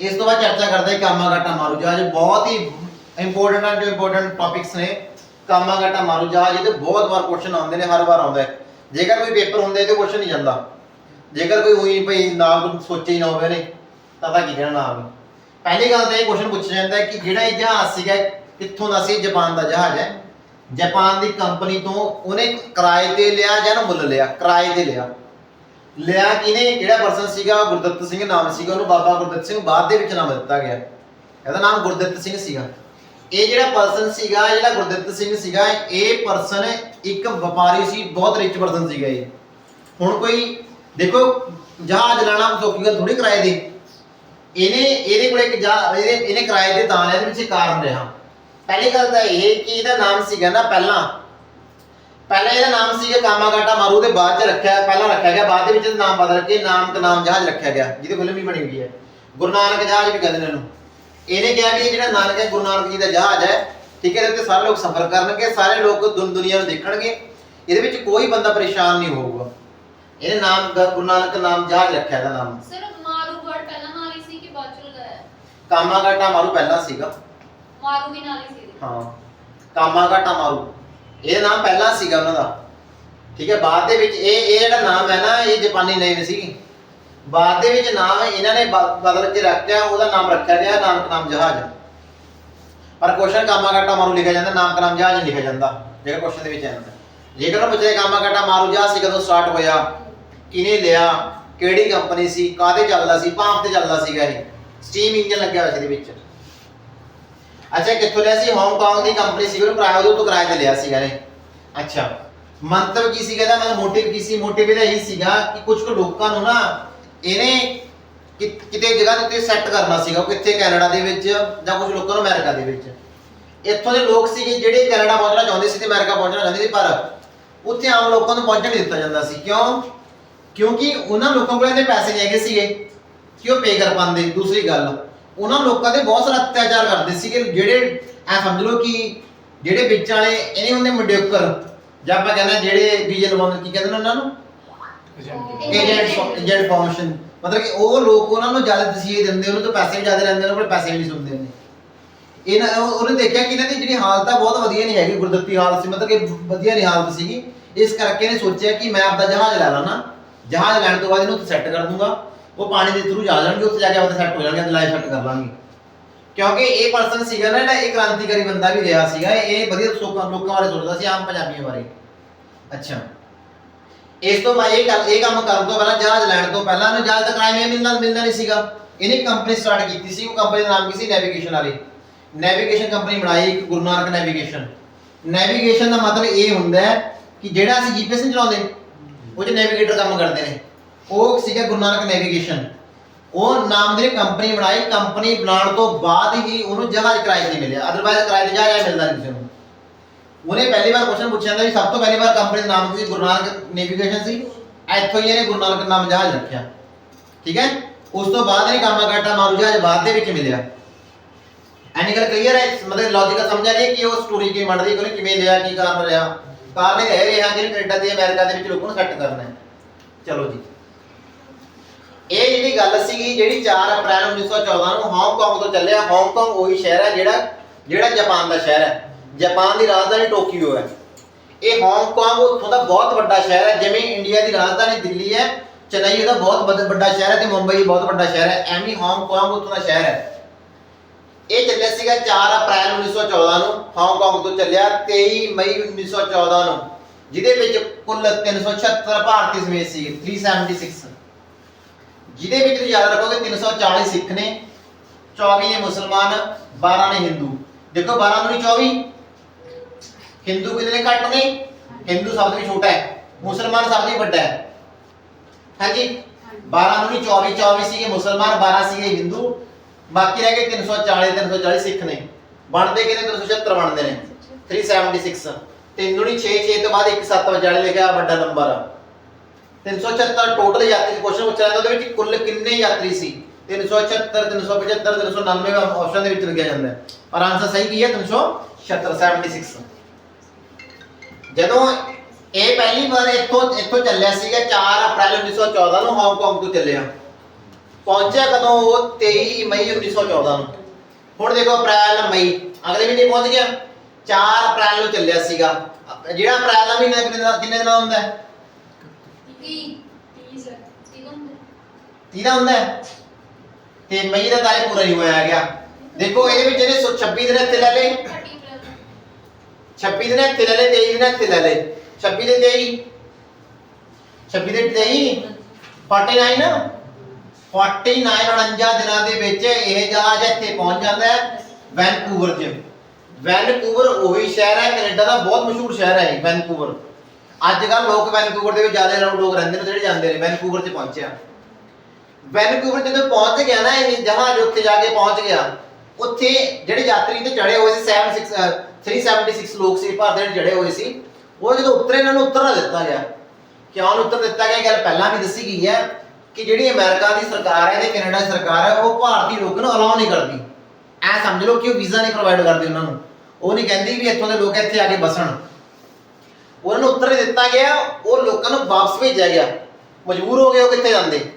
ਇਸ ਤੋਂ ਬਾਅਦ ਚਰਚਾ ਕਰਦੇ ਹਾਂ ਕਾਮਾਗਾਟਾ ਮਾਰੂ ਜਹਾਜ਼। ਬਹੁਤ ਹੀ ਇੰਪੋਰਟੈਂਟ ਐਂਡ ਇੰਪੋਰਟੈਂਟ ਟਾਪਿਕਸ ਨੇ ਕਾਮਾਗਾਟਾ ਮਾਰੂ ਜਹਾਜ਼। ਇਹਦੇ ਬਹੁਤ ਵਾਰ ਕੁਐਸਚਨ ਆਉਂਦੇ ਨੇ, ਹਰ ਵਾਰ ਆਉਂਦਾ ਹੈ। ਜੇਕਰ ਕੋਈ ਪੇਪਰ ਹੁੰਦਾ ਇਹਦੇ ਕੁਐਸਚਨ ਨਹੀਂ ਜਾਂਦਾ। ਜੇਕਰ ਕੋਈ ਉਹੀ ਭਈ ਨਾਮ ਸੋਚੇ ਹੀ ਨਾ ਹੋਵੇ ਨੇ ਤਾਂ ਤਾਂ ਕੀ ਕਹਿਣਾ ਨਾਮ ਪਹਿਲੀ ਗੱਲ ਤਾਂ ਇਹ ਕੁਐਸਚਨ ਪੁੱਛਿਆ ਜਾਂਦਾ ਹੈ ਕਿ ਜਿਹੜਾ ਇਹ ਜਹਾਜ਼ ਸੀਗਾ, ਕਿੱਥੋਂ ਦਾ ਸੀ? ਜਾਪਾਨ ਦਾ ਜਹਾਜ਼ ਹੈ। ਜਾਪਾਨ ਦੀ ਕੰਪਨੀ ਤੋਂ ਉਹਨੇ ਕਿਰਾਏ ਤੇ ਲਿਆ ਜਾਂ ਨਾ ਮੁੱਲ ਲਿਆ? ਕਿਰਾਏ ਤੇ ਲਿਆ। ਲਿਆ ਕਿਨੇ ਕਿਹੜਾ ਪਰਸਨ ਸੀਗਾ? ਗੁਰਦਿੱਤ ਸਿੰਘ ਨਾਮ ਸੀਗਾ ਉਹਨੂੰ, ਬਾਬਾ ਗੁਰਦਿੱਤ ਸਿੰਘ ਬਾਅਦ ਦੇ ਵਿੱਚ ਨਾਮ ਦਿੱਤਾ ਗਿਆ। ਇਹਦਾ ਨਾਮ ਗੁਰਦਿੱਤ ਸਿੰਘ ਸੀਗਾ। ਇਹ ਜਿਹੜਾ ਪਰਸਨ ਸੀਗਾ ਜਿਹੜਾ ਗੁਰਦਿੱਤ ਸਿੰਘ ਸੀਗਾ, ਇਹ ਪਰਸਨ ਇੱਕ ਵਪਾਰੀ ਸੀ, ਬਹੁਤ ਰਿਚ ਪਰਸਨ ਸੀਗਾ ਇਹ। ਹੁਣ ਕੋਈ, ਦੇਖੋ, ਜਹਾਜ਼ ਲੈਣਾ ਸੌਖੀ ਗੱਲ ਥੋੜੀ ਕਿਰਾਏ ਦੀ। ਇਹਨੇ, ਇਹਦੇ ਕੋਲ ਇੱਕ ਇਹਦੇ, ਇਹਨੇ ਕਿਰਾਏ ਤੇ ਤਾਂ ਲਿਆ, ਇਹਦੇ ਵਿੱਚ ਕਾਰਨ ਰਿਹਾ। ਪਹਿਲੀ ਗੱਲ ਤਾਂ ਇਹ ਕਿ ਇਹਦਾ ਨਾਮ ਸੀਗਾ ਨਾ ਪਹਿਲਾਂ। ਪਹਿਲਾਂ ਇਹਦਾ ਨਾਮ ਸੀਗਾ ਕਾਮਾਗਾਟਾ ਮਾਰੂ ਦੇ ਬਾਅਦ ਚ ਰੱਖਿਆ ਪਹਿਲਾਂ ਰੱਖਿਆ ਗਿਆ ਬਾਅਦ ਦੇ ਵਿੱਚ ਇਹਦਾ ਨਾਮ ਬਦਲ ਕੇ ਨਾਮ ਤੇ ਨਾਮ ਜਹਾਜ਼ ਰੱਖਿਆ ਗਿਆ ਜਿਹਦੀ ਫਿਲਮ ਵੀ ਬਣੀ ਹੋਈ ਹੈ। ਗੁਰੂ ਨਾਨਕ ਜਹਾਜ਼ ਵੀ ਕਹਿੰਦੇ ਨੇ ਇਹਨੂੰ। ਇਹਨੇ ਕਿਹਾ ਵੀ ਜਿਹੜਾ ਨਾਨਕ ਹੈ ਗੁਰੂ ਨਾਨਕ ਜੀ ਦਾ ਜਹਾਜ਼ ਹੈ ਠੀਕ ਹੈ ਇਹਦੇ ਉੱਤੇ ਸਾਰੇ ਲੋਕ ਸਫ਼ਰ ਕਰਨਗੇ ਸਾਰੇ ਲੋਕ ਦੁਨ ਦੁਨੀਆ ਨੂੰ ਦੇਖਣਗੇ ਇਹਦੇ ਵਿੱਚ ਕੋਈ ਬੰਦਾ ਪਰੇਸ਼ਾਨ ਨਹੀਂ ਹੋਊਗਾ। ਇਹਨੇ ਨਾਮ ਗੁਰੂ ਨਾਨਕ ਨਾਮ ਜਹਾਜ਼ ਰੱਖਿਆ ਇਹਦਾ ਨਾਮ। ਸਰ ਮਾਰੂ ਵਰਡ ਪਹਿਲਾਂ ਨਾਲ ਹੀ ਸੀ ਕਿ ਬਾਅਦ ਚ ਲਗਾਇਆ ਕਾਮਾਗਾਟਾ ਮਾਰੂ ਪਹਿਲਾਂ ਸੀਗਾ। ਮਾਰੂ ਵੀ ਨਾਲ ਹੀ ਸੀ। ਹਾਂ। ਕਾਮਾਗਾਟਾ ਮਾਰੂ। ਇਹ ਨਾਮ ਪਹਿਲਾਂ ਸੀਗਾ ਉਹਨਾਂ ਦਾ। ਠੀਕ ਹੈ, ਬਾਅਦ ਦੇ ਵਿੱਚ ਇਹ ਇਹ ਜਿਹੜਾ ਨਾਮ ਹੈ ਨਾ, ਇਹ ਜਾਪਾਨੀ ਨੇਮ ਸੀ। ਬਾਅਦ ਦੇ ਵਿੱਚ ਨਾਮ ਇਹਨਾਂ ਨੇ ਬ- ਬਦਲ ਕੇ ਰੱਖਿਆ, ਉਹਦਾ ਨਾਮ ਰੱਖਿਆ ਗਿਆ ਨਾਮ ਨਾਮ ਜਹਾਜ਼। ਪਰ ਕੁਐਸਚਨ ਕਾਮਾਗਾਟਾ ਮਾਰੂ ਲਿਖਿਆ ਜਾਂਦਾ ਨਾਮ ਨਾਮ ਜਹਾਜ਼ ਨਹੀਂ ਲਿਖਿਆ ਜਾਂਦਾ। ਜਿਹੜਾ ਕੁਐਸਚਨ ਦੇ ਵਿੱਚ ਆਉਂਦਾ ਜੇਕਰ ਉਹ ਪੁੱਛੇ ਕਾਮਾਗਾਟਾ ਮਾਰੂ ਜਹਾਜ਼ ਸੀ, ਕਦੋਂ ਸਟਾਰਟ ਹੋਇਆ? ਕਿਹਨੇ ਲਿਆ? ਕਿਹੜੀ ਕੰਪਨੀ ਸੀ? ਕਾਹਦੇ ਚੱਲਦਾ ਸੀ? ਭਾਂਪ ਤੇ ਚੱਲਦਾ ਸੀਗਾ ਇਹ। ਸਟੀਮ ਇੰਜਨ ਲੱਗਿਆ ਹੋਇਆ ਸੀ ਇਹਦੇ ਵਿੱਚ। ਅੱਛਾ ਕਿੱਥੋਂ ਲਿਆ ਸੀ? ਹਾਂਗਕਾਂਗ ਦੀ ਕੰਪਨੀ ਸੀ ਉਹਨੂੰ ਕਿਰਾਏ ਤੋਂ ਕਿਰਾਏ ਤੇ ਲਿਆ ਸੀਗਾ ਨੇ ਅੱਛਾ, ਮੰਤਵ ਕੀ ਸੀਗਾ ਇਹਦਾ? ਮਤਲਬ ਮੋਟਿਵ ਕੀ ਸੀ? ਮੋਟਿਵ ਇਹਦਾ ਇਹੀ ਸੀਗਾ ਕਿ ਕੁਝ ਕੁ ਲੋਕਾਂ ਨੂੰ ਨਾ ਇਹਨੇ ਕਿਤੇ ਜਗ੍ਹਾ ਦੇ ਸੈੱਟ ਕਰਨਾ ਸੀਗਾ, ਉਹ ਕਿੱਥੇ ਕੈਨੇਡਾ ਦੇ ਵਿੱਚ ਜਾਂ ਕੁਝ ਲੋਕਾਂ ਨੂੰ ਅਮਰੀਕਾ ਦੇ ਵਿੱਚ। ਇੱਥੋਂ ਦੇ ਲੋਕ ਸੀਗੇ ਜਿਹੜੇ ਕੈਨੇਡਾ ਪਹੁੰਚਣਾ ਚਾਹੁੰਦੇ ਸੀ ਤੇ ਅਮਰੀਕਾ ਪਹੁੰਚਣਾ ਚਾਹੁੰਦੇ ਸੀ, ਪਰ ਉੱਥੇ ਆਮ ਲੋਕਾਂ ਨੂੰ ਪਹੁੰਚਣ ਨਹੀਂ ਦਿੱਤਾ ਜਾਂਦਾ ਸੀ। ਕਿਉਂ? ਕਿਉਂਕਿ ਉਹਨਾਂ ਲੋਕਾਂ ਕੋਲ ਇਹਦੇ ਪੈਸੇ ਨਹੀਂ ਹੈਗੇ ਸੀਗੇ ਕਿ ਉਹ ਪੇ ਕਰ ਪਾਉਂਦੇ, ਦੂਸਰੀ ਗੱਲ। ਉਹਨਾਂ ਲੋਕਾਂ ਦੇ ਬਹੁਤ ਸਾਰਾ ਅਤਿਆਚਾਰ ਕਰਦੇ ਸੀਗੇ ਜਿਹੜੇ ਐ ਸਮਝ ਲਓ ਕਿ ਜਿਹੜੇ ਵਿੱਚ ਵਾਲੇ ਇਹਨੇ ਹੁੰਦੇ ਮਿਡਿਓਕਰ ਜਾਂ ਆਪਾਂ ਕਹਿੰਦੇ ਜਿਹੜੇ ਵੀਜ਼ੇ ਲਵਾਉਂਦੇ ਕੀ ਕਹਿੰਦੇ ਨੇ ਉਹਨਾਂ ਨੂੰ? ਏਜੰਟ ਏਜੰਟ ਫਾਰਮੇਸ਼ਨ ਮਤਲਬ ਕਿ ਉਹ ਲੋਕ ਉਹਨਾਂ ਨੂੰ ਜ਼ਿਆਦਾ ਤਸੀਹੇ ਦਿੰਦੇ ਉਹਨਾਂ ਤੋਂ ਪੈਸੇ ਵੀ ਜ਼ਿਆਦਾ ਲੈਂਦੇ ਉਹਨਾਂ ਕੋਲ ਪੈਸੇ ਵੀ ਨਹੀਂ ਸੁਣਦੇ ਨੇ ਇਹਨਾਂ ਉਹ- ਉਹਨੇ ਦੇਖਿਆ ਕਿ ਇਹਨਾਂ ਦੀ ਜਿਹੜੀ ਹਾਲਤ ਆ ਬਹੁਤ ਵਧੀਆ ਨਹੀਂ ਹੈਗੀ ਗੁਰਦੱਤੀ ਹਾਲਤ ਸੀ ਮਤਲਬ ਕਿ ਵਧੀਆ ਨਹੀਂ ਹਾਲਤ ਸੀਗੀ। ਇਸ ਕਰਕੇ ਇਹਨੇ ਸੋਚਿਆ ਕਿ ਮੈਂ ਆਪਦਾ ਜਹਾਜ਼ ਲੈ ਲੈਣਾ ਜਹਾਜ਼ ਲੈਣ ਤੋਂ ਬਾਅਦ ਇਹਨੂੰ ਸੈੱਟ ਕਰ ਦੂੰਗਾ। ਉਹ ਪਾਣੀ ਦੇ ਥਰੂ ਜਾ ਜਾਣਗੇ, ਉੱਥੇ ਜਾ ਕੇ ਆਪਦਾ ਸੈੱਟ ਹੋ ਜਾਣਗੇ ਲਾਈਫ ਸੈੱਟ ਕਰ ਲਾਂਗੇ। ਕਿਉਂਕਿ ਇਹ ਪਰਸਨ ਸੀਗਾ ਨਾ ਇਹ ਕ੍ਰਾਂਤੀਕਾਰੀ ਬੰਦਾ ਵੀ ਰਿਹਾ ਸੀਗਾ, ਇਹ ਵਧੀਆ ਲੋਕਾਂ ਲੋਕਾਂ ਬਾਰੇ ਸੋਚਦਾ ਸੀ, ਆਮ ਪੰਜਾਬੀਆਂ ਬਾਰੇ। ਅੱਛਾ। ਇਸ ਤੋਂ ਬਾਅਦ ਇਹ ਗੱਲ ਇਹ ਕੰਮ ਕਰਨ ਤੋਂ ਪਹਿਲਾਂ ਜਹਾਜ਼ ਲੈਣ ਤੋਂ ਪਹਿਲਾਂ ਇਹਨੂੰ ਜਹਾਜ਼ ਦਾ ਕਿਰਾਇਆ ਮਿਲਣਾ ਮਿਲਣਾ ਨਹੀਂ ਸੀਗਾ। ਇਹਨੇ ਕੰਪਨੀ ਸਟਾਰਟ ਕੀਤੀ ਸੀ, ਉਹ ਕੰਪਨੀ ਦਾ ਨਾਮ ਕੀ ਸੀ? ਨੈਵੀਗੇਸ਼ਨ ਵਾਲੀ। ਨੈਵੀਗੇਸ਼ਨ ਕੰਪਨੀ ਬਣਾਈ ਇੱਕ ਗੁਰੂ ਨਾਨਕ ਨੈਵੀਗੇਸ਼ਨ ਨੈਵੀਗੇਸ਼ਨ ਦਾ ਮਤਲਬ ਇਹ ਹੁੰਦਾ ਹੈ ਕਿ ਜਿਹੜਾ ਅਸੀਂ ਜੀਪੀਐਸ ਨਹੀਂ ਚਲਾਉਂਦੇ, ਉਹ 'ਚ ਨੈਵੀਗੇਟਰ ਕੰਮ ਕਰਦੇ ਨੇ। ਉਹ ਸੀਗਾ ਗੁਰੂ ਨਾਨਕ ਨੈਵੀਗੇਸ਼ਨ। ਉਹ ਨਾਮ ਦੀ ਕੰਪਨੀ ਬਣਾਈ ਕੰਪਨੀ ਬਣਾਉਣ ਤੋਂ ਬਾਅਦ ਹੀ ਉਹਨੂੰ ਜਹਾਜ਼ ਕਿਰਾਏ ਤੇ ਮਿਲਿਆ। ਅਦਰਵਾਇਜ਼ ਕਿਰਾਏ ਤੇ ਜਹਾਜ਼ ਮਿਲਦਾ ਨਹੀਂ ਕਿਸੇ ਨੂੰ। ਉਹਨੇ ਪਹਿਲੀ ਵਾਰ ਕੁਐਸਚਨ ਪੁੱਛਿਆ ਜਾਂਦਾ ਵੀ ਸਭ ਤੋਂ ਪਹਿਲੀ ਵਾਰ ਕੰਪਨੀ ਦਾ ਨਾਮ ਸੀ ਗੁਰੂ ਨਾਨਕ ਨੈਵੀਗੇਸ਼ਨ ਸੀ। ਇੱਥੋਂ ਹੀ ਇਹਨੇ ਗੁਰੂ ਨਾਨਕ ਨਾਮ ਜਹਾਜ਼ ਰੱਖਿਆ। ਠੀਕ ਹੈ? ਉਸ ਤੋਂ ਬਾਅਦ ਇਹ ਕਾਮਾਗਾਟਾ ਮਾਰੂ ਜਹਾਜ਼ ਬਾਅਦ ਦੇ ਵਿੱਚ ਮਿਲਿਆ। ਐਨੀ ਗੱਲ ਕਲੀਅਰ ਹੈ? ਮਤਲਬ ਲੌਜੀਕਲ ਸਮਝਿਆ ਜੀ ਕਿ ਉਹ ਸਟੋਰੀ ਕਿਵੇਂ ਬਣਦੀ ਹੈ ਕਿ ਕਿਵੇਂ ਲਿਆ, ਕੀ ਕਾਰਨ ਰਿਹਾ? ਕਾਰਨ ਇਹ ਰਿਹਾ ਕਿ ਕੈਨੇਡਾ ਤੇ ਅਮਰੀਕਾ ਦੇ ਵਿੱਚ ਲੋਕਾਂ ਨੂੰ ਸੈੱਟ ਕਰਨਾ ਹੈ। ਚਲੋ ਜੀ। ਇਹ ਜਿਹੜੀ ਗੱਲ ਸੀਗੀ, ਜਿਹੜੀ 4 ਅਪ੍ਰੈਲ 1914 ਨੂੰ ਹਾਂਗਕਾਂਗ ਤੋਂ ਚੱਲਿਆ ਹਾਂਗਕਾਂਗ ਉਹੀ ਸ਼ਹਿਰ ਹੈ ਜਿਹੜਾ ਜਿਹੜਾ ਜਾਪਾਨ ਦਾ ਸ਼ਹਿਰ ਹੈ। ਜਾਪਾਨ ਦੀ ਰਾਜਧਾਨੀ ਟੋਕੀਓ ਹੈ। ਇਹ ਹਾਂਗਕਾਂਗ ਉੱਥੋਂ ਦਾ ਬਹੁਤ ਵੱਡਾ ਸ਼ਹਿਰ ਹੈ, ਜਿਵੇਂ ਇੰਡੀਆ ਦੀ ਰਾਜਧਾਨੀ ਦਿੱਲੀ ਹੈ, ਚੇਨਈ ਉਹਦਾ ਬਹੁਤ ਵੱਡਾ ਸ਼ਹਿਰ ਹੈ ਤੇ ਮੁੰਬਈ ਬਹੁਤ ਵੱਡਾ ਸ਼ਹਿਰ ਹੈ, ਐਵੇਂ ਹੀ ਹਾਂਗਕਾਂਗ ਉੱਥੋਂ ਦਾ ਸ਼ਹਿਰ ਹੈ। ਇਹ ਚੱਲਿਆ ਸੀਗਾ 4 ਅਪ੍ਰੈਲ 1914 ਨੂੰ ਹਾਂਗਕਾਂਗ ਤੋਂ ਚੱਲਿਆ 23 ਮਈ 1914 ਨੂੰ, ਜਿਹਦੇ ਵਿੱਚ ਕੁੱਲ 376 ਭਾਰਤੀ ਸਮੇਤ ਸੀ 376 ਜਿਹਦੇ ਵਿੱਚ ਤੁਸੀਂ ਯਾਦ ਰੱਖੋਗੇ 340 ਸਿੱਖ ਨੇ 24 ਨੇ ਮੁਸਲਮਾਨ 12 ਨੇ ਹਿੰਦੂ। ਦੇਖੋ 12 ਨੂੰ ਨਹੀਂ 24 ਹਿੰਦੂ ਕਿੰਨੇ ਘੱਟ ਨੇ? ਹਿੰਦੂ ਸਭ ਤੋਂ ਛੋਟਾ ਹੈ। ਮੁਸਲਮਾਨ ਸਭ ਤੋਂ ਵੱਡਾ ਹੈ। ਹਾਂਜੀ? 12 ਨੂੰ ਨਹੀਂ 24 24 ਸੀਗੇ ਮੁਸਲਮਾਨ 12 ਸੀਗੇ ਹਿੰਦੂ। ਬਾਕੀ ਰਹਿ ਗਏ 340 340 ਸਿੱਖ ਨੇ। ਬਣਦੇ ਕਿੰਨੇ? 376 ਬਣਦੇ ਨੇ। 376 ਤਿੰਨ ਨੂੰ ਨਹੀਂ 6 6 ਤੋਂ ਬਾਅਦ 1 7 ਵਜਾਲੇ ਲਿਖਿਆ ਵੱਡਾ ਨੰਬਰ ਆ 376 ਟੋਟਲ ਯਾਤਰੀ ਕੁਐਸਚਨ ਪੁੱਛਿਆ ਜਾਂਦਾ, ਉਹਦੇ ਵਿੱਚ ਕੁੱਲ ਕਿੰਨੇ ਯਾਤਰੀ ਸੀ? 376 375 399 ਆਪਸ਼ਨ ਦੇ ਵਿੱਚ ਲਿਖਿਆ ਜਾਂਦਾ ਹੈ। ਪਰ ਆਨਸਰ ਸਹੀ ਕੀ ਹੈ? 376 76 ਜਦੋਂ ਇਹ ਪਹਿਲੀ ਵਾਰ ਇੱਥੋਂ ਇੱਥੋਂ ਚੱਲਿਆ ਸੀਗਾ 4 ਅਪ੍ਰੈਲ 1914 ਨੂੰ ਹਾਂਗਕਾਂਗ ਤੋਂ ਚੱਲਿਆ। ਪਹੁੰਚਿਆ ਕਦੋਂ ਉਹ? 23 ਮਈ 1914 ਨੂੰ। ਹੁਣ ਦੇਖੋ ਅਪ੍ਰੈਲ, ਮਈ। ਅਗਲੇ ਮਹੀਨੇ ਪਹੁੰਚ ਗਿਆ। 4 ਅਪ੍ਰੈਲ ਨੂੰ ਚੱਲਿਆ ਸੀਗਾ। ਜਿਹੜਾ ਅਪ੍ਰੈਲ ਦਾ ਮਹੀਨਾ ਕਿੰਨੇ ਦਿਨਾਂ ਦਾ ਹੁੰਦਾ ਹੈ? ਤੀ ਸਰ ਤੀ ਹੁੰਦੇ 30 ਦਾ ਹੁੰਦਾ ਹੈ? ਤੇ ਮਈ ਦਾ ਤਾਰੀਖ ਪੂਰਾ ਨਹੀਂ ਹੋਇਆ ਗਿਆ ਦੇਖੋ ਇਹਦੇ ਵਿੱਚ ਇਹਨੇ 26 ਦਿਨ ਇੱਥੇ ਲੈ ਲਏ। 30 ਅਪ੍ਰੈਲ 26 ਦਿਨ ਇੱਥੇ ਲੈ ਲਏ 23 ਦਿਨ ਇੱਥੇ ਲੈ ਲਏ। 26 ਦੇ 23 26 ਦੇ 23 49 ਨਾ 49 49 ਦਿਨਾਂ ਦੇ ਵਿੱਚ ਇਹ ਜਹਾਜ਼ ਇੱਥੇ ਪਹੁੰਚ ਜਾਂਦਾ ਹੈ ਵੈਨਕੂਵਰ 'ਚ। ਵੈਨਕੂਵਰ ਉਹੀ ਸ਼ਹਿਰ ਹੈ ਕੈਨੇਡਾ ਦਾ ਬਹੁਤ ਮਸ਼ਹੂਰ ਸ਼ਹਿਰ ਹੈ ਇਹ ਵੈਨਕੂਵਰ। ਅੱਜ ਕੱਲ ਲੋਕ ਵੈਨਕੂਵਰ ਦੇ ਵਿੱਚ ਜ਼ਿਆਦਾ ਲੋਕ ਰਹਿੰਦੇ ਨੇ, ਜਿਹੜੇ ਜਾਂਦੇ ਨੇ ਵੈਨਕੂਵਰ 'ਚ ਪਹੁੰਚਿਆ। ਵੈਨਕੂਵਰ ਜਦੋਂ ਪਹੁੰਚ ਗਿਆ ਨਾ ਇਹ ਜਹਾਜ਼ ਉੱਥੇ ਜਾ ਕੇ ਪਹੁੰਚ ਗਿਆ, ਉੱਥੇ ਜਿਹੜੇ ਯਾਤਰੀ ਤੇ ਚੜੇ ਹੋਏ ਸੀ 76 ਅਹ 376 ਲੋਕ ਸੀ, ਭਾਰਤ ਦੇ ਚੜੇ ਹੋਏ ਸੀ। ਉਹ ਜਦੋਂ ਉਤਰੇ ਇਹਨਾਂ ਨੂੰ ਉਤਰ ਨਾ ਦਿੱਤਾ ਗਿਆ। ਕਿਉਂ ਨੂੰ ਉਤਰ ਦਿੱਤਾ ਗਿਆ? ਇਹ ਗੱਲ ਪਹਿਲਾਂ ਵੀ ਦੱਸੀ ਗਈ ਹੈ ਕਿ ਜਿਹੜੀ ਅਮਰੀਕਾ ਦੀ ਸਰਕਾਰ ਹੈ ਤੇ ਕੈਨੇਡਾ ਦੀ ਸਰਕਾਰ ਹੈ, ਉਹ ਭਾਰਤੀ ਲੋਕ ਨੂੰ ਅਲਾਉ ਨਹੀਂ ਕਰਦੀ। ਐ ਸਮਝ ਲਓ ਕਿ ਉਹ ਵੀਜ਼ਾ ਨਹੀਂ ਪ੍ਰੋਵਾਈਡ ਕਰਦੀ ਉਹਨਾਂ ਨੂੰ। ਉਹ ਨਹੀਂ ਕਹਿੰਦੀ ਵੀ ਇੱਥੋਂ ਦੇ ਲੋਕ ਇੱਥੇ ਆ ਕੇ ਬਸਣ। ਦਿੱਤਾ ਗਿਆ, ਉਹ ਲੋਕਾਂ ਨੂੰ ਵਾਪਸ ਭੇਜਿਆ ਗਿਆ। ਮਜਬੂਰ ਹੋ ਗਏ ਉਹ ਕਿੱਥੇ ਜਾਂਦੇ?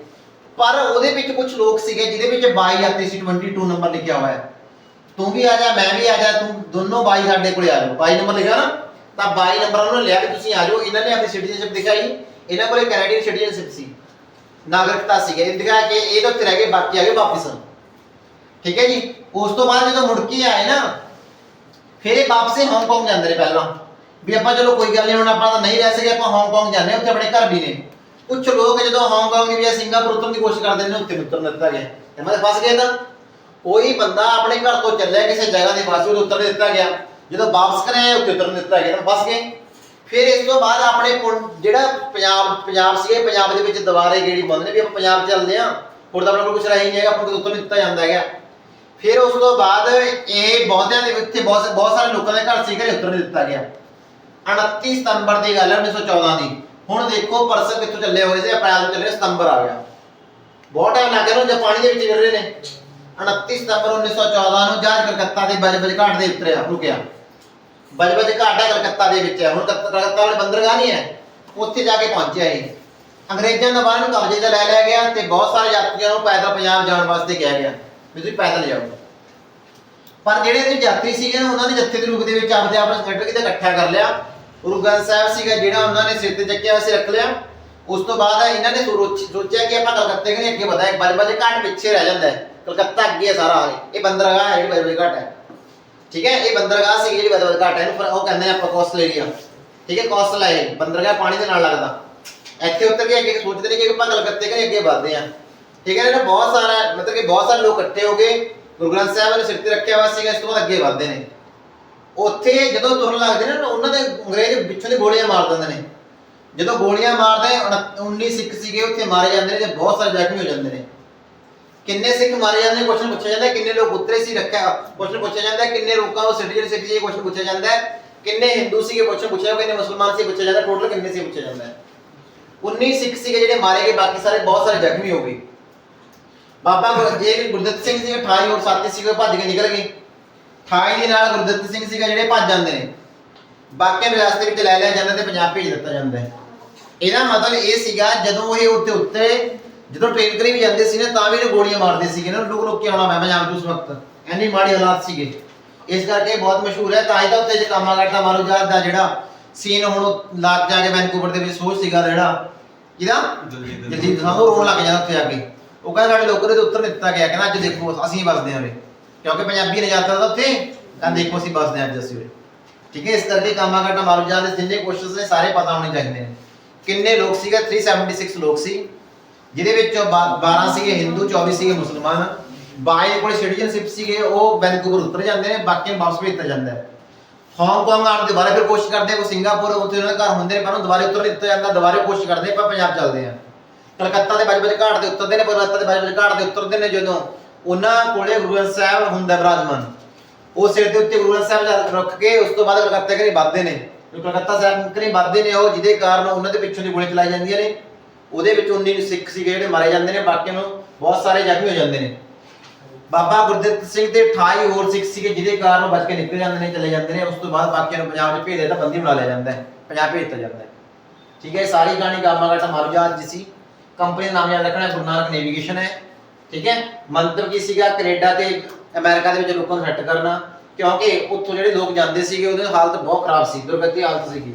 ਪਰ ਉਹਦੇ ਵਿੱਚ ਕੁਝ ਲੋਕ ਸੀਗੇ ਜਿਹਦੇ ਵਿੱਚ 22 ਯਾਤਰੀ ਸੀ 22 ਨੰਬਰ ਲਿਖਿਆ ਹੋਇਆ ਹੈ। ਤੂੰ ਵੀ ਆ ਜਾ, ਮੈਂ ਵੀ ਆ ਜਾ, ਤੂੰ ਦੋਨੋਂ 22 ਸਾਡੇ ਕੋਲੇ ਆ ਜਾਓ। 22 ਨੰਬਰ ਲਿਖਿਆ ਨਾ, ਤਾਂ 22 ਨੰਬਰ ਉਹਨਾਂ ਨੇ ਲਿਆ ਕਿ ਤੁਸੀਂ ਆ ਜਾਓ। ਇਹਨਾਂ ਨੇ ਆਪਣੀ ਸਿਟੀਜ਼ਨਸ਼ਿਪ ਦਿਖਾਈ। ਇਹਨਾਂ ਕੋਲੇ ਕੈਨੇਡੀਅਨ ਸਿਟੀਜ਼ਨਸ਼ਿਪ ਸੀ। ਨਾਗਰਿਕਤਾ ਸੀਗੇ। ਇਹ ਦਿਖਾ ਕੇ ਇਹ ਤਾਂ ਉੱਥੇ ਰਹਿ ਗਏ, ਬਾਕੀ ਆ ਗਏ ਵਾਪਸ। ਠੀਕ ਹੈ ਜੀ? ਉਸ ਤੋਂ ਬਾਅਦ ਜਦੋਂ ਮੁੜ ਕੇ ਆਏ ਨਾ, ਫਿਰ ਇਹ ਵਾਪਸੇ ਹਾਂਗਕਾਂਗ ਜਾਂਦੇ ਨੇ ਪਹਿਲਾਂ। ਵੀ ਆਪਾਂ ਚਲੋ ਕੋਈ ਗੱਲ ਨਹੀਂ ਹੁਣ ਆਪਾਂ ਤਾਂ ਨਹੀਂ ਰਹਿ ਸਕੇ, ਆਪਾਂ ਹਾਂਗਕਾਂਗ ਜਾਂਦੇ ਹਾਂ, ਉੱਥੇ ਆਪਣੇ ਘਰ ਵੀ ਨੇ। ਕੁਝ ਲੋਕ ਜਦੋਂ ਹਾਂਗਕਾਂਗ ਦੀ ਜਾਂ ਸਿੰਗਾਪੁਰ ਉਤਰਨ ਦੀ ਕੋਸ਼ਿਸ਼ ਕਰਦੇ ਨੇ, ਉੱਥੇ ਉਤਰਨ ਦਿੱਤਾ ਗਿਆ। ਇਹਨਾਂ ਦੇ ਫਸ ਗਏ ਤਾਂ। ਕੋਈ ਬੰਦਾ ਆਪਣੇ ਘਰ ਤੋਂ ਚੱਲਿਆ ਕਿਸੇ ਜਗ੍ਹਾ ਦੇ ਪਾਸੇ ਉਹ ਉਤਰ ਦਿੱਤਾ ਗਿਆ। ਜਦੋਂ ਵਾਪਸ ਕਰੇ ਉੱਥੇ ਉਤਰਨ ਦਿੱਤਾ ਗਿਆ, ਤਾਂ ਫਸ ਗਏ। ਫਿਰ ਇਸ ਤੋਂ ਬਾਅਦ ਆਪਣੇ ਪੁੰ- ਜਿਹੜਾ ਪੰਜਾਬ ਪੰਜਾਬ ਸੀਗੇ ਪੰਜਾਬ ਦੇ ਵਿੱਚ ਦੁਬਾਰੇ ਗੇੜੀ ਬੰਦ ਵੀ ਆਪਾਂ ਪੰਜਾਬ ਚੱਲਦੇ ਆ ਹੁਣ ਤਾਂ ਆਪਣੇ ਕੋਲ ਕੁਝ ਰਹਿ ਹੀ ਨਹੀਂ ਹੈਗਾ, ਆਪਾਂ ਨੂੰ ਉਤਰ ਦਿੱਤਾ ਜਾਂਦਾ ਹੈਗਾ। ਫਿਰ ਉਸ ਤੋਂ ਬਾਅਦ ਇਹ ਬਹੁਤਿਆਂ ਦੇ ਵਿੱਚ ਬਹੁਤ ਬਹੁਤ ਸਾਰੇ ਲੋਕਾਂ ਦੇ ਘਰ ਸੀ ਘਰੇ ਉਤਰ ਦਿੱਤਾ ਗਿਆ। 29 ਸਤੰਬਰ ਦੀ ਗੱਲ ਹੈ 1914 ਦੀ। ਹੁਣ ਦੇਖੋ ਪਰਸਨ ਕਿੱਥੋਂ ਚੱਲੇ ਹੋਏ ਸੀ, ਅਪ੍ਰੈਲ ਨੂੰ ਚੱਲੇ ਸਤੰਬਰ ਆ ਗਿਆ। ਬਹੁਤ ਟਾਈਮ ਲੱਗ ਗਿਆ ਨੂੰ ਪਾਣੀ ਦੇ ਵਿੱਚ ਗਿਰ ਰਹੇ ਨੇ। 29 ਸਤੰਬਰ 1914 ਨੂੰ ਜਹਾਜ਼ ਕਲਕੱਤਾ ਦੇ ਬਜਬਜ ਘਾਟ ਦੇ ਉਤਰਿਆ ਰੁਕਿਆ। ਬਜਬਜ ਘਾਟ ਹੈ ਕਲਕੱਤਾ ਦੇ ਵਿੱਚ। ਹੈ ਹੁਣ ਕਲਕੱਤਾ ਵਾਲੇ ਬੰਦਰਗਾਹ ਨਹੀਂ ਹੈ। ਉੱਥੇ ਜਾ ਕੇ ਪਹੁੰਚਿਆ ਇਹ। ਅੰਗਰੇਜ਼ਾਂ ਦਾ ਬਾਹਰ ਨੂੰ ਕਬਜ਼ੇ 'ਚ ਲੈ ਲਿਆ ਗਿਆ ਤੇ ਬਹੁਤ ਸਾਰੇ ਯਾਤਰੀਆਂ ਨੂੰ ਪੈਦਲ ਪੰਜਾਬ ਜਾਣ ਵਾਸਤੇ ਕਿਹਾ ਗਿਆ। ਵੀ ਤੁਸੀਂ ਪੈਦਲ ਜਾਓ। ਪਰ ਜਿਹੜੇ ਇਹਦੇ ਯਾਤਰੀ ਸੀਗੇ ਨਾ, ਉਹਨਾਂ ਦੇ ਜੱਥੇ ਦੇ ਰੂਪ ਦੇ ਵਿੱਚ ਆਪਦੇ ਆਪਸ ਕੱਢ ਕੇ ਤੇ ਇਕੱਠਾ ਕਰ ਲਿਆ। ਗੁਰੂ ਗ੍ਰੰਥ ਸਾਹਿਬ ਸੀਗਾ, ਜਿਹੜਾ ਉਹਨਾਂ ਨੇ ਸਿਰ ਤੇ ਚੱਕਿਆ ਹੋਇਆ ਸੀ, ਰੱਖ ਲਿਆ। ਉਸ ਤੋਂ ਬਾਅਦ ਇਹਨਾਂ ਨੇ ਸੋਚ- ਸੋਚਿਆ ਕਿ ਆਪਾਂ ਕਲਕੱਤੇ ਕਨੇ ਅੱਗੇ ਵਧਾਏ ਬਜਬਜ ਘਾਟ ਪਿੱਛੇ ਰਹਿ ਜਾਂਦਾ ਹੈ। ਕਲਕੱਤਾ ਅੱਗੇ ਹੈ ਸਾਰਾ ਹਾਲੇ ਇਹ ਬੰਦਰਗਾਹ ਹੈ, ਜਿਹੜੀ ਬਜਬਜ ਘਾਟ ਹੈ। ਠੀਕ ਹੈ? ਇਹ ਬੰਦਰਗਾਹ ਸੀ ਜਿਹੜੀ ਬਜਬਜ ਘਾਟ ਹੈ, ਇਹਨੂੰ ਫਿਰ ਉਹ ਕਹਿੰਦੇ ਨੇ ਆਪਾਂ ਕੋਸਟਲ ਏਰੀਆ ਠੀਕ ਹੈ? ਕੋਸਟਲ ਹੈ ਇਹ। ਬੰਦਰਗਾਹ ਪਾਣੀ ਦੇ ਨਾਲ ਲੱਗਦਾ। ਇੱਥੇ ਉੱਤਰ ਕੇ ਅੱਗੇ ਸੋਚਦੇ ਨੇ ਕਿ ਆਪਾਂ ਕਲਕੱਤੇ ਕਨੇ ਅੱਗੇ ਵਧਦੇ ਆ ਠੀਕ ਹੈ? ਇਹਨਾਂ ਨੇ ਬਹੁਤ ਸਾਰਾ, ਮਤਲਬ ਕਿ ਬਹੁਤ ਸਾਰੇ ਲੋਕ ਇਕੱਠੇ ਹੋ ਗਏ। ਗੁਰੂ ਗ੍ਰੰਥ ਸਾਹਿਬ ਨੇ ਸਿਰ ਤੇ ਰੱਖਿਆ ਹੋਇਆ ਸੀਗਾ, ਇਸ ਤੋਂ ਬਾਅਦ ਅੱਗੇ ਵਧਦੇ ਨੇ। ਉੱਥੇ ਜਦੋਂ ਤੁਰਨ ਲੱਗਦੇ ਨੇ ਨਾ, ਉਹਨਾਂ ਦੇ ਅੰਗਰੇਜ਼ ਪਿੱਛੋਂ ਦੀ ਗੋਲੀਆਂ ਮਾਰ ਦਿੰਦੇ ਨੇ। ਜਦੋਂ ਗੋਲੀਆਂ ਮਾਰਦੇ 19 ਸਿੱਖ ਸੀਗੇ ਉੱਥੇ ਮਾਰੇ ਜਾਂਦੇ ਨੇ ਤੇ ਬਹੁਤ ਸਾਰੇ ਜ਼ਖਮੀ ਹੋ ਜਾਂਦੇ ਨੇ। ਕਿੰਨੇ ਸਿੱਖ ਮਾਰੇ ਜਾਂਦੇ ਨੇ ਕੁਐਸਚਨ ਪੁੱਛਿਆ ਜਾਂਦਾ, ਕਿੰਨੇ ਲੋਕ ਉਤਰੇ ਸੀ ਰੱਖਿਆ ਕੁਐਸਚਨ ਪੁੱਛਿਆ ਜਾਂਦਾ, ਕਿੰਨੇ ਲੋਕਾਂ ਨੂੰ ਸਿਟੀਜ਼ਨ ਸਿੱਖ ਸੀ ਕੁਐਸਚਨ ਪੁੱਛਿਆ ਜਾਂਦਾ। ਹੈ ਕਿੰਨੇ ਹਿੰਦੂ ਸੀਗੇ ਕੁਐਸਚਨ ਪੁੱਛਿਆ ਕਿੰਨੇ ਮੁਸਲਮਾਨ ਸੀ, ਪੁੱਛਿਆ ਜਾਂਦਾ ਟੋਟਲ ਕਿੰਨੇ ਸੀ ਪੁੱਛਿਆ ਜਾਂਦਾ। ਹੈ 19 ਸਿੱਖ ਸੀਗੇ ਜਿਹੜੇ ਮਾਰੇ ਗਏ, ਬਾਕੀ ਸਾਰੇ ਬਹੁਤ ਸਾਰੇ ਜ਼ਖਮੀ ਹੋ ਗਏ। ਬਾਬਾ ਜੇ ਗੁਰਦਿੱਤ ਸਿੰਘ ਜੀ 28 ਹੋਰ ਸਾਥੀ ਸੀਗੇ, ਉਹ ਭੱਜ ਕੇ ਨਿਕਲ ਗਏ। 28 ਦੇ ਨਾਲ ਗੁਰਦਿੱਤ ਸਿੰਘ ਸੀਗਾ ਜਿਹੜੇ ਭੱਜ ਜਾਂਦੇ ਨੇ। ਬਾਕੀਆਂ ਨੂੰ ਰਸਤੇ ਵਿੱਚ ਲੈ ਲਿਆ ਜਾਂਦਾ ਤੇ ਪੰਜਾਬ ਭੇਜ ਦਿੱਤਾ ਜਾਂਦਾ ਹੈ। ਇਹਦਾ ਮਤਲਬ ਇਹ ਸੀਗਾ ਜਦੋਂ ਇਹ ਉੱਤੇ ਉੱਤੇ ਜਦੋਂ ਟ੍ਰੇਨ ਕਰੀ ਵੀ ਜਾਂਦੇ ਸੀ ਨਾ ਤਾਂ ਵੀ ਇਹ ਗੋਲੀਆਂ ਮਾਰਦੇ ਸੀਗੇ ਨਾ। ਲੁਕ ਲੁਕ ਕੇ ਆਉਣਾ ਮੈਂ ਪੰਜਾਬ 'ਚ ਉਸ ਵਕਤ। ਐਨੀ ਮਾੜੀ ਹਾਲਾਤ ਸੀਗੇ। ਇਸ ਕਰਕੇ ਬਹੁਤ ਮਸ਼ਹੂਰ ਹੈ। ਤਾਂ ਹੀ ਤਾਂ ਉੱਤੇ ਜਕਾਮਾ ਘਾਟਾ ਮਾਰੂ ਜਹਾਜ਼ ਦਾ ਜਿਹੜਾ ਸੀਨ ਹੁਣ ਲੱਗ ਜਾ ਕੇ ਵੈਨਕੂਵਰ ਦੇ ਵਿੱਚ ਸੋਚ ਸੀਗਾ ਜਿਹੜਾ ਜਿਹਦਾ ਸਿੰਘ ਉਹ ਰੋਣ ਲੱਗ ਜਾਂਦਾ ਉੱਥੇ ਆ ਕੇ। ਉਹ ਕਹਿੰਦਾ ਸਾਡੇ ਲੋਕਾਂ ਦੇ ਉੱਤਰ ਦਿੱਤਾ ਗਿਆ। ਕਹਿੰਦਾ ਅੱਜ ਦੇਖੋ ਅਸੀਂ ਵਸਦੇ ਹਾਂ ਉਰੇ। ਕਿਉਂਕਿ ਪੰਜਾਬੀ ਨੇ ਜਾਂਦਾ ਤਾਂ ਉੱਥੇ ਕਹਿੰਦਾ ਦੇਖੋ ਅਸੀਂ ਵਸਦੇ ਹਾਂ ਅੱਜ ਅਸੀਂ ਉਰੇ। ਠੀਕ ਹੈ ਇਸ ਕਰਕੇ ਕਾਮਾ ਘਾਟਾ ਮਾਰੂ ਦੇ ਜਿੰਨੇ ਕੁਐਸਚਨਸ ਨੇ ਸਾਰੇ ਪਤਾ ਹੋਣੇ ਚਾਹੀਦੇ ਨੇ। ਕਿੰਨੇ ਲੋਕ ਸੀਗਾ? 376 ਲੋਕ ਸੀ ਜਿਹਦੇ ਵਿੱਚੋਂ 12 ਸੀਗੇ ਹਿੰਦੂ 24 ਸੀਗੇ ਮੁਸਲਮਾਨ। 22 ਕੋਲ ਸਿਟੀਜ਼ਨਸ਼ਿਪ ਸੀਗੇ ਉਹ ਵੈਨਕੂਵਰ ਉਤਰ ਜਾਂਦੇ ਨੇ ਬਾਕੀ ਨੂੰ ਵਾਪਸ ਭੇਜ ਦਿੱਤਾ ਜਾਂਦਾ ਹੈ। ਹਾਂਗਕਾਂਗ ਆਉਣ ਦੀ ਦੁਬਾਰਾ ਫਿਰ ਕੋਸ਼ਿਸ਼ ਕਰਦੇ ਆ, ਕੋਈ ਸਿੰਗਾਪੁਰ ਉੱਥੇ ਉਹਨਾਂ ਦੇ ਘਰ ਹੁੰਦੇ ਨੇ ਪਰ ਉਹ ਦੁਬਾਰਾ ਉੱਤਰ ਨਹੀਂ ਦਿੱਤਾ ਜਾਂਦਾ ਦੁਬਾਰੇ ਕੋਸ਼ਿਸ਼ ਕਰਦੇ ਆ, ਆਪਾਂ ਪੰਜਾਬ ਚੱਲਦੇ ਆ। ਕਲਕੱਤਾ ਦੇ ਬਜਬਜ ਘਾਟ ਦੇ ਉਤਰਦੇ ਨੇ ਪਰ ਦੇ ਬਜਬਜ ਘਾਟ ਦੇ ਉਤਰਦੇ ਨੇ ਜਦੋਂ ਉਹਨਾਂ ਕੋਲੇ ਗੁਰੂ ਗ੍ਰੰਥ ਸਾਹਿਬ ਹੁੰਦਾ ਵਿਰਾਜਮਾਨ ਉਹ ਸਿਰ ਦੇ ਉੱਤੇ ਗੁਰੂ ਗ੍ਰੰਥ ਸਾਹਿਬ ਜਦ ਰੱਖ ਕੇ ਉਸ ਤੋਂ ਬਾਅਦ ਕਲਕੱਤੇ ਕਰੀ ਵੱਧਦੇ ਨੇ। ਜੋ ਕਲਕੱਤਾ ਸਾਹਿਬ ਕਰੀ ਵੱਧਦੇ ਨੇ ਉਹ, ਜਿਹਦੇ ਕਾਰਨ ਉਹਨਾਂ ਦੇ ਪਿੱਛੋਂ ਦੀ ਗੋਲੀਆਂ ਚਲਾਈ ਜਾਂਦੀਆਂ ਨੇ। ਉਹਦੇ ਵਿੱਚ 19 ਸਿੱਖ ਸੀਗੇ ਜਿਹੜੇ ਮਾਰੇ ਜਾਂਦੇ ਨੇ, ਬਾਕੀਆਂ ਨੂੰ ਬਹੁਤ ਸਾਰੇ ਜ਼ਖਮੀ ਹੋ ਜਾਂਦੇ ਨੇ। ਬਾਬਾ ਗੁਰਦਿੱਤ ਸਿੰਘ ਤੇ 28 ਹੋਰ ਸਿੱਖ ਸੀਗੇ, ਜਿਹਦੇ ਕਾਰਨ ਉਹ ਬਚ ਕੇ ਨਿਕਲ ਜਾਂਦੇ ਨੇ, ਚਲੇ ਜਾਂਦੇ ਨੇ। ਉਸ ਤੋਂ ਬਾਅਦ ਬਾਕੀਆਂ ਨੂੰ ਪੰਜਾਬ 'ਚ ਭੇਜ ਦਿੱਤਾ, ਬੰਦੀ ਬਣਾ ਲਿਆ ਜਾਂਦਾ ਹੈ। ਪੰਜਾਬ ਭੇਜ ਦਿੱਤਾ ਜਾਂਦਾ ਹੈ। ਠੀਕ ਹੈ ਸਾਰੀ ਕਹਾਣੀ ਗਾਮਾ ਘਾਟਾ ਮਾਰੂ ਜਹਾਜ਼ ਦੀ ਸੀ। ਕੰਪਨੀ ਦਾ ਨਾਮ ਯਾਦ ਰੱਖਣਾ, ਗੁਰੂ ਨਾਨਕ ਨੈਵੀਗੇਸ਼ਨ ਹੈ। ਠੀਕ ਹੈ? ਮੰਤਵ ਕੀ ਸੀਗਾ ਕੈਨੇਡਾ ਤੇ ਅਮਰੀਕਾ ਦੇ ਵਿੱਚ ਲੋਕਾਂ ਨੂੰ ਸੈੱਟ ਕਰਨਾ, ਕਿਉਂਕਿ ਉੱਥੋਂ ਜਿਹੜੇ ਲੋਕ ਜਾਂਦੇ ਸੀਗੇ, ਉਹਦੀ ਹਾਲਤ ਬਹੁਤ ਖਰਾਬ ਸੀ ਦੁਰਗਤੀ ਹਾਲਤ ਸੀਗੀ।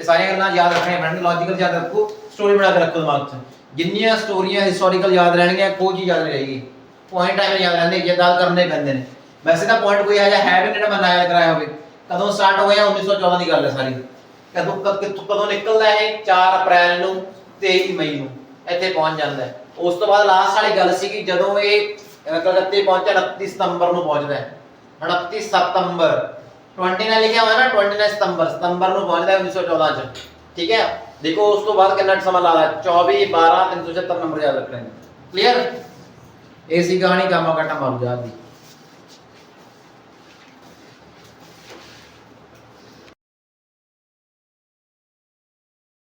ਇਹ ਸਾਰੀਆਂ ਗੱਲਾਂ ਯਾਦ ਰੱਖਣੀਆਂ ਪੈਣਗੀਆਂ ਲੌਜੀਕਲ ਯਾਦ ਰੱਖੋ ਸਟੋਰੀ ਬਣਾ ਕੇ ਰੱਖੋ ਦਿਮਾਗ 'ਚ। ਜਿੰਨੀਆਂ ਸਟੋਰੀਆਂ ਹਿਸਟੋਰੀਕਲ ਯਾਦ ਰਹਿਣਗੀਆਂ, ਕੋਈ ਚੀਜ਼ ਯਾਦ ਨਹੀਂ ਰਹੇਗੀ। ਪੁਆਇੰਟ ਐਵੇਂ ਯਾਦ ਰਹਿੰਦੇ, ਜੇ ਗੱਲ ਕਰਨੇ ਪੈਂਦੇ ਨੇ। ਵੈਸੇ ਤਾਂ ਪੁਆਇੰਟ ਕੋਈ ਇਹੋ ਜਿਹਾ ਹੈ ਵੀ ਜਿਹੜਾ ਮੈਂ ਕਰਾਇਆ ਹੋਵੇ। ਕਦੋਂ ਸਟਾਰਟ ਹੋਇਆ 1914 ਦੀ ਗੱਲ ਹੈ ਸਾਰੀ। ਕਦੋਂ ਕਦੋਂ ਨਿਕਲਦਾ ਇਹ? 4 ਅਪ੍ਰੈਲ ਨੂੰ 23 ਮਈ ਨੂੰ। ਇੱਥੇ ਪਹੁੰਚ ਜਾਂਦਾ ਹੈ। ਉਸ ਤੋਂ ਬਾਅਦ ਲਾਸਟ ਵਾਲੀ ਗੱਲ ਸੀ ਕਿ ਜਦੋਂ ਇਹ ਕਲਕੱਤੇ ਪਹੁੰਚਿਆ 29 ਸਤੰਬਰ ਨੂੰ ਪਹੁੰਚਦਾ ਹੈ। 29 ਸਤੰਬਰ। 29 ਲਿਖਿਆ ਹੋਇਆ ਨਾ 29 ਸਤੰਬਰ। ਸਤੰਬਰ ਨੂੰ ਪਹੁੰਚਦਾ ਹੈ 1914 ਚ। ਠੀਕ ਹੈ? ਦੇਖੋ, ਉਸ ਤੋਂ ਬਾਅਦ ਕਿੰਨਾ ਸਮਾਂ ਲੱਗਦਾ ਹੈ 24 12 376 ਨੰਬਰ ਯਾਦ ਰੱਖਣੇ ਕਲੀਅਰ ਇਹ ਸੀ ਕਹਾਣੀ ਕਾਮਾ ਕਾਟਾ ਮਾਰੂ ਜਹਾਜ਼ ਦੀ।